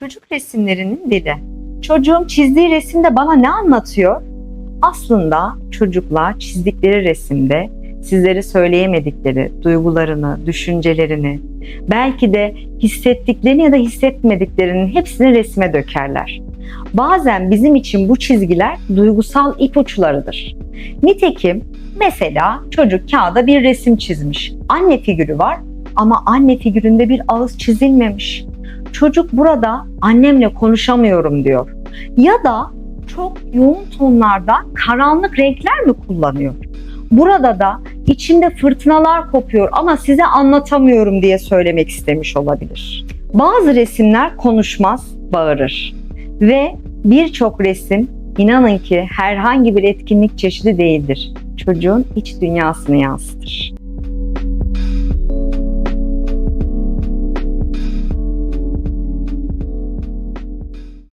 Çocuk resimlerinin dili. Çocuğum çizdiği resimde bana ne anlatıyor? Aslında çocuklar çizdikleri resimde sizlere söyleyemedikleri duygularını, düşüncelerini, belki de hissettiklerini ya da hissetmediklerinin hepsini resme dökerler. Bazen bizim için bu çizgiler duygusal ipuçlarıdır. Nitekim mesela çocuk kağıda bir resim çizmiş. Anne figürü var ama anne figüründe bir ağız çizilmemiş. Çocuk burada annemle konuşamıyorum diyor. Ya da çok yoğun tonlarda karanlık renkler mi kullanıyor? Burada da içinde fırtınalar kopuyor ama size anlatamıyorum diye söylemek istemiş olabilir. Bazı resimler konuşmaz, bağırır. Ve birçok resim inanın ki herhangi bir etkinlik çeşidi değildir. Çocuğun iç dünyasını yansıtır.